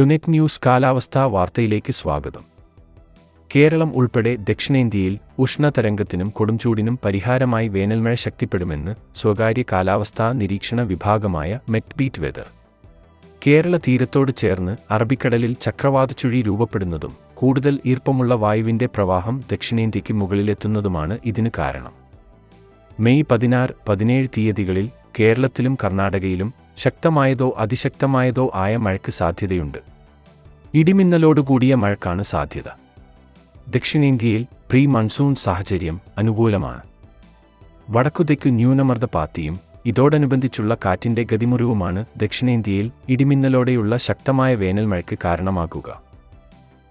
ടുനെറ്റ് news കാലാവസ്ഥാ വാർത്തയിലേക്ക് സ്വാഗതം. കേരളം ഉൾപ്പെടെ ദക്ഷിണേന്ത്യയിൽ ഉഷ്ണതരംഗത്തിനും കൊടുംചൂടിനും പരിഹാരമായി വേനൽമഴ ശക്തിപ്പെടുമെന്ന് സ്വകാര്യ കാലാവസ്ഥാ നിരീക്ഷണ വിഭാഗമായ മെറ്റ്ബീറ്റ് വെതർ. കേരള തീരത്തോട് ചേർന്ന് അറബിക്കടലിൽ ചക്രവാതച്ചുഴി രൂപപ്പെടുന്നതും കൂടുതൽ ഈർപ്പമുള്ള വായുവിന്റെ പ്രവാഹം ദക്ഷിണേന്ത്യയ്ക്ക് മുകളിലെത്തുന്നതുമാണ് ഇതിന് കാരണം. മെയ് പതിനാറ് പതിനേഴ് തീയതികളിൽ കേരളത്തിലും കർണാടകയിലും ശക്തമായതോ അതിശക്തമായതോ ആയ മഴയ്ക്ക് സാധ്യതയുണ്ട്. ഇടിമിന്നലോടുകൂടിയ മഴക്കാണ് സാധ്യത. ദക്ഷിണേന്ത്യയിൽ പ്രീ മൺസൂൺ സാഹചര്യം അനുകൂലമാണ്. വടക്കുതെക്കു ന്യൂനമർദ്ദ പാത്തിയും ഇതോടനുബന്ധിച്ചുള്ള കാറ്റിന്റെ ഗതിമുറിവുമാണ് ദക്ഷിണേന്ത്യയിൽ ഇടിമിന്നലോടെയുള്ള ശക്തമായ വേനൽ മഴയ്ക്ക് കാരണമാകുക.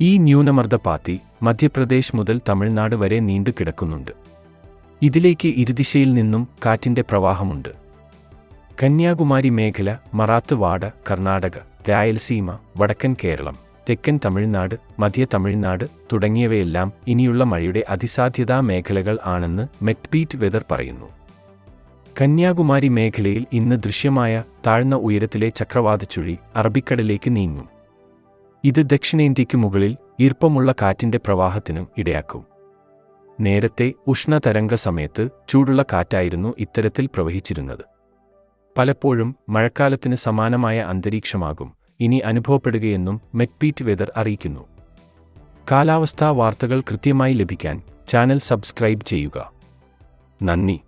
ഈ ന്യൂനമർദ്ദ പാത്തി മധ്യപ്രദേശ് മുതൽ തമിഴ്നാട് വരെ നീണ്ടു കിടക്കുന്നുണ്ട് ഇതിലേക്ക് ഇരുദിശയിൽ നിന്നും കാറ്റിന്റെ പ്രവാഹമുണ്ട്. കന്യാകുമാരി മേഖല മറാത്തുവാഡ കർണാടക രായലസീമ വടക്കൻ കേരളം തെക്കൻ തമിഴ്നാട് മധ്യ തമിഴ്നാട് തുടങ്ങിയവയെല്ലാം ഇനിയുള്ള മഴയുടെ അതിസാധ്യതാ മേഖലകൾ ആണെന്ന് മെറ്റ്ബീറ്റ് വെതർ പറയുന്നു. കന്യാകുമാരി മേഖലയിൽ ഇന്ന് ദൃശ്യമായ താഴ്ന്ന ഉയരത്തിലെ ചക്രവാതച്ചുഴി അറബിക്കടലിലേക്ക് നീങ്ങും. ഇത് ദക്ഷിണേന്ത്യയ്ക്ക് മുകളിൽ ഈർപ്പമുള്ള കാറ്റിന്റെ പ്രവാഹത്തിനും ഇടയാക്കും. നേരത്തെ ഉഷ്ണതരംഗ സമയത്ത് ചൂടുള്ള കാറ്റായിരുന്നു ഇത്തരത്തിൽ പ്രവഹിച്ചിരുന്നത്. പലപ്പോഴും മഴക്കാലത്തിന് സമാനമായ അന്തരീക്ഷമാകും. ഇനി അനുഭവപ്പെടുകയെന്നും മെക്പീറ്റ് വെതർ അറിയിക്കുന്നു. കാലാവസ്ഥാ വാർത്തകൾ കൃത്യമായി ലഭിക്കാൻ ചാനൽ സബ്സ്ക്രൈബ് ചെയ്യുക. നന്ദി.